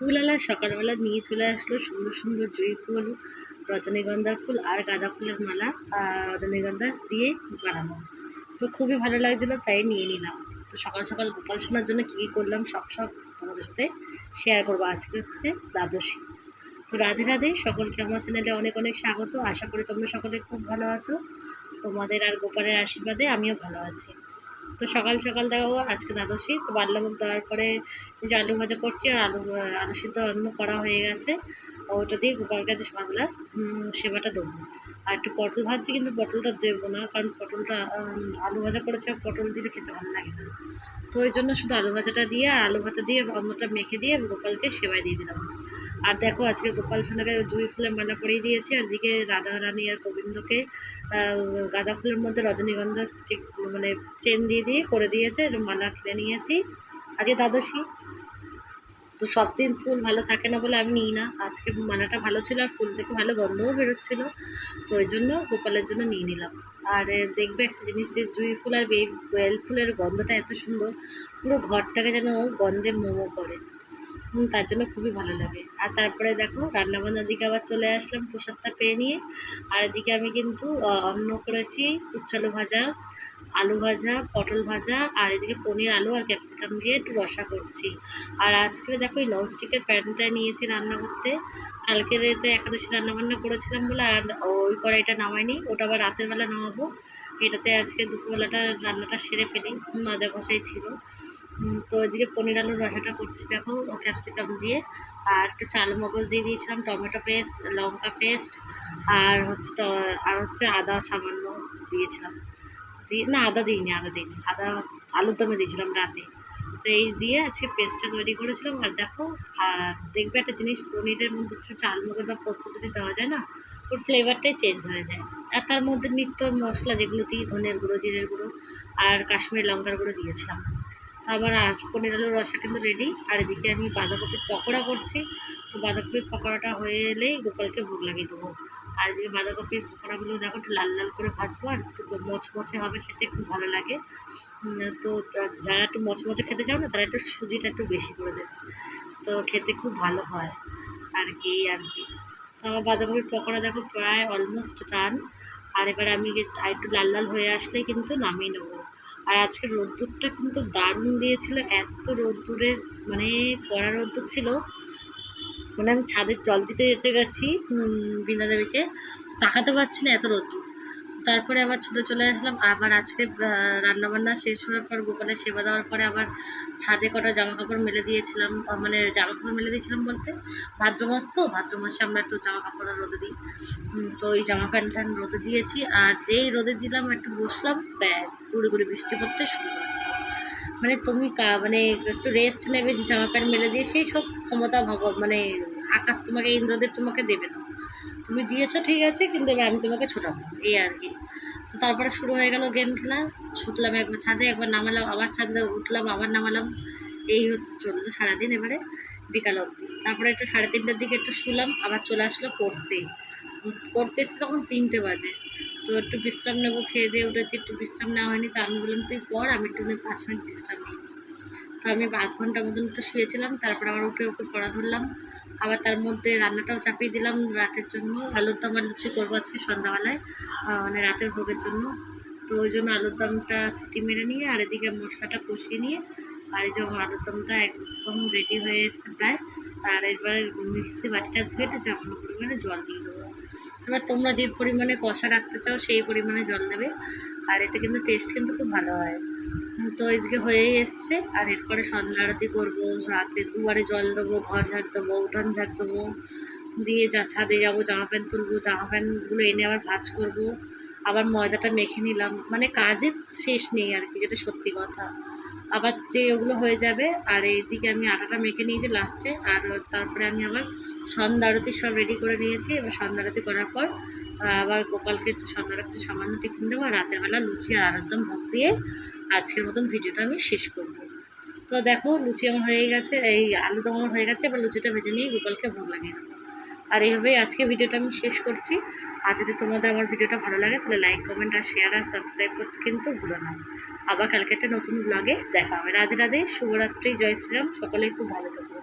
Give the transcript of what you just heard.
ফুলওয়ালা সকালবেলা নিয়ে চলে আসলো সুন্দর সুন্দর জুঁই ফুল, রজনীগন্ধার ফুল আর গাঁদা ফুলের মালা আর রজনীগন্ধা দিয়ে বানানো। তো খুবই ভালো লাগছিল, তাই নিয়ে নিলাম। তো সকাল সকাল গোপাল সোনার জন্য কী করলাম সব সব তোমাদের সাথে শেয়ার করব আজকে হচ্ছে দ্বাদশী। তো রাধে রাধে, সকলকে আমার চ্যানেলে অনেক অনেক স্বাগত। আশা করি তোমরা সকলে খুব ভালো আছো। তোমাদের আর গোপালের আশীর্বাদে আমিও ভালো আছি। তো সকাল সকাল দেখো আজকে দ্বাদশী, তো বাল্যভোগ দেওয়ার পরে যে আলু ভাজা করছি আর আলু আলু সিদ্ধ অন্য করা হয়ে গেছে ওটা দিয়ে গোপাল কাছে সকালবেলা সেবাটা দেবো। আর একটু পটল ভাজছি, কিন্তু পটলটা দেবো না, কারণ পটলটা আলু ভাজা করেছে পটল দিলে খেতে ভালো লাগে না। তো ওই জন্য শুধু আলু ভাজাটা দিয়ে আর আলু ভাজা দিয়ে অন্যটা মেখে দিয়ে গোপালকে সেবাই দিয়ে দিলাম। আর দেখো, আজকে গোপাল সোনাকে জুঁই ফুলের মালা পরিয়ে দিয়েছি। আর দিকে রাধা রানী আর গোবিন্দকে গাঁদা ফুলের মধ্যে রজনীগন্ধা স্টিক মানে চেন দিয়ে দিয়ে করে দিয়েছে মালা কিনে নিয়েছি। আজকে দ্বাদশী। তো সব দিন ফুল ভালো থাকে না বলে আমি নিই না। আজকে মালাটা ভালো ছিল আর ফুল থেকে ভালো গন্ধও বেরোচ্ছিল। তো ওই জন্য গোপালের জন্য নিয়ে নিলাম। আর দেখবে একটা জিনিস যে জুঁই ফুল আর বেল ফুলের গন্ধটা এত সুন্দর। পুরো ঘরটাকে যেন গন্ধে মোমো করে। তার জন্য খুবই ভালো লাগে। আর তারপরে দেখো, রান্নাবান্নার দিকে আবার চলে আসলাম প্রসাদটা পেয়ে নিয়ে। আর এদিকে আমি কিন্তু অন্ন করেছি, উচ্ছালু ভাজা, আলু ভাজা, পটল ভাজা, আর এদিকে পনির, আলু আর ক্যাপসিকাম দিয়ে একটু রসা করছি। আর আজকে দেখো, এই ননস্টিকের প্যানটা নিয়েছি রান্না করতে। কালকে রাতে একাদশী রান্নাবান্না করেছিলাম বলে, আর ওই কড়াইটা নামাইনি। ওটা আবার রাতের বেলা নামাবো। এটাতে আজকে দুপুরবেলাটা রান্নাটা সেরে ফেলি। মাজা ঘষাই ছিল। তো এদিকে পনির আলুর রসাটা করছি দেখো, ও ক্যাপসিকাম দিয়ে। আর একটু চাল মগজ দিয়ে দিয়েছিলাম, টমেটো পেস্ট লঙ্কা পেস্ট আর হচ্ছে আর হচ্ছে আদা সামান্য দিয়েছিলাম। দিয়ে, না, আদা দিইনি আদা দিইনি, আদা আলুর দমে দিয়েছিলাম রাতে। তো এই দিয়ে আজকে পেস্টটা তৈরি করেছিলাম, আর দেখো, আর দেখবে একটা জিনিস, পনিরের মধ্যে একটু চাল মগজ বা পোস্ত যদি দেওয়া যায় না, ওর ফ্লেভারটাই চেঞ্জ হয়ে যায়। আর তার মধ্যে নিত্য মশলা যেগুলো দিই, ধনের গুঁড়ো, জিরের গুঁড়ো, আর কাশ্মীর লঙ্কার গুঁড়ো দিয়েছিলাম। আজ পনির আলুর রসা কিন্তু রেডি আর এদিকে আমি বাঁধাকপির পকোড়া করছি। তো বাঁধাকপির পকোড়াটা হয়ে এলেই গোপালকে ভোগ লাগিয়ে দেবো। আর এদিকে বাঁধাকপির পকোড়াগুলো দেখো একটু লাল লাল করে ভাজবো আর একটু মচমচে হবে খেতে, খুব ভালো লাগে। তো যারা একটু মচমচে খেতে চাও না, তারা একটু সুজিটা একটু বেশি করে দেবে। তো খেতে খুব ভালো হয়। আর কি আর কি। তো আমার বাঁধাকপির পকোড়া দেখো প্রায় অলমোস্ট টান আর এবারে আমি আর একটু লাল লাল হয়ে আসলেই কিন্তু নামিয়ে নেব। আর আজকে রোদ্দুরটা কিন্তু দারুণ দিয়েছিল, এত রোদ্দুরের মানে কড়া রোদ্দুর ছিল। মানে আমি ছাদের জল দিতে যেতে গেছি বিনা দেবীকে তাকাতে পারছি না এত রোদ্দুর। তারপরে আবার ছুটে চলে আসলাম। আবার আজকে রান্না বান্না শেষ হওয়ার পর গোপালের সেবা দেওয়ার পরে আবার ছাদে কটা জামা কাপড় মেলে দিয়েছিলাম মানে জামা কাপড় মেলে দিয়েছিলাম বলতে ভাদ্র মাস তো, ভাদ্র মাসে আমরা একটু জামা কাপড় রোদে দিই। তো ওই জামা প্যান্ট রোদে দিয়েছি আর যেই রোদে দিলাম একটু বসলাম, ব্যাস গুড়ি গুড়ি বৃষ্টি পড়তে শুরু করে দিল। মানে তুমি কা- মানে একটু রেস্ট নেবে, যে জামা প্যান্ট মেলে দিয়ে সেই সব ক্ষমতা ভগ মানে আকাশ তোমাকে ইন্দ্রদেব তোমাকে দেবে না। তুমি দিয়েছ ঠিক আছে, কিন্তু এবার আমি তোমাকে ছোটাবো। এই আর কি। তো তারপরে শুরু হয়ে গেল গেম খেলা। ছুটলাম একবার ছাদে, একবার নামালাম, আবার ছাদে উঠলাম, আবার নামালাম। এই হচ্ছে চলল সারাদিন এবারে বিকাল অবধি। তারপরে একটু সাড়ে তিনটের দিকে একটু শুলাম, আবার চলে আসলো পড়তে। পড়তে এসে তখন তিনটে বাজে। তো একটু বিশ্রাম নেব, খেয়ে দিয়ে উঠেছি, একটু বিশ্রাম নেওয়া হয়নি। তো আমি বললাম, তুই পড়, আমি একটু পাঁচ মিনিট বিশ্রাম নিই। তো আমি আধ ঘণ্টা মতন একটু শুয়েছিলাম, তারপর আবার উঠে ওকে পড়া ধরলাম। আবার তার মধ্যে রান্নাটাও চাপিয়ে দিলাম রাতের জন্য। আলুর দম আর লুচি করব আজকে সন্ধ্যাবেলায় মানে রাতের ভোগের জন্য। তো ওই জন্য আলুর দমটা সিটি মেরে নিয়ে আর এদিকে মশলাটা কষিয়ে নিয়ে আর এই যে আলুর দমটা একদম রেডি হয়ে এসছে প্রায়। আর এবারে মিক্সি বাটিটা ধুয়ে একটু সামান্য পরিমাণে জল দিয়ে দেবো। এবার তোমরা যে পরিমাণে কষা রাখতে চাও সেই পরিমাণে জল দেবে। আর এতে কিন্তু টেস্ট কিন্তু খুব ভালো হয়। তো এদিকে হয়েই এসছে, আর এরপরে সন্ধ্যা আরতি করব, রাতে দুয়ারে জল দেবো, ঘর ঝাড় দেবো, উঠান ঝাড় দেবো, দিয়ে যা ছাদে যাব, জামা প্যান্ট তুলবো, জামা প্যান্টগুলো এনে আবার ভাঁজ করব। আবার ময়দাটা মেখে নিলাম মানে কাজের শেষ নেই আর কি, যেটা সত্যি কথা। আবার যে ওগুলো হয়ে যাবে, আর এইদিকে আমি আটাটা মেখে নিয়েছি লাস্টে আর তারপরে আমি আবার সন্ধ্যা আরতি সব রেডি করে নিয়েছি। এবার সন্ধ্যা আরতি করার পর আবার গোপালকে একটু সন্ধ্যা আরতি সামান্য টিফিন দেবো, আর রাতের বেলা লুচি আর আলুরদম ভোগ দিয়ে আজকের মতন ভিডিওটা আমি শেষ করব। তো দেখো, লুচি আমার হয়ে গেছে, এই আলুদম আমার হয়ে গেছে, এবার লুচিটা ভেজে নিয়ে গোপালকে ভোগ লাগিয়ে দেবো। আর এইভাবেই আজকে ভিডিওটা আমি শেষ করছি। আর যদি তোমাদের আমার ভিডিওটা ভালো লাগে, তাহলে লাইক কমেন্ট আর শেয়ার আর সাবস্ক্রাইব করতে কিন্তু ভুলো না। আবার কালকে একটা নতুন ব্লগে দেখা হবে। রাধে রাধে, শুভরাত্রি, জয় শ্রীরাম, সকলেই খুব ভালো থাকবে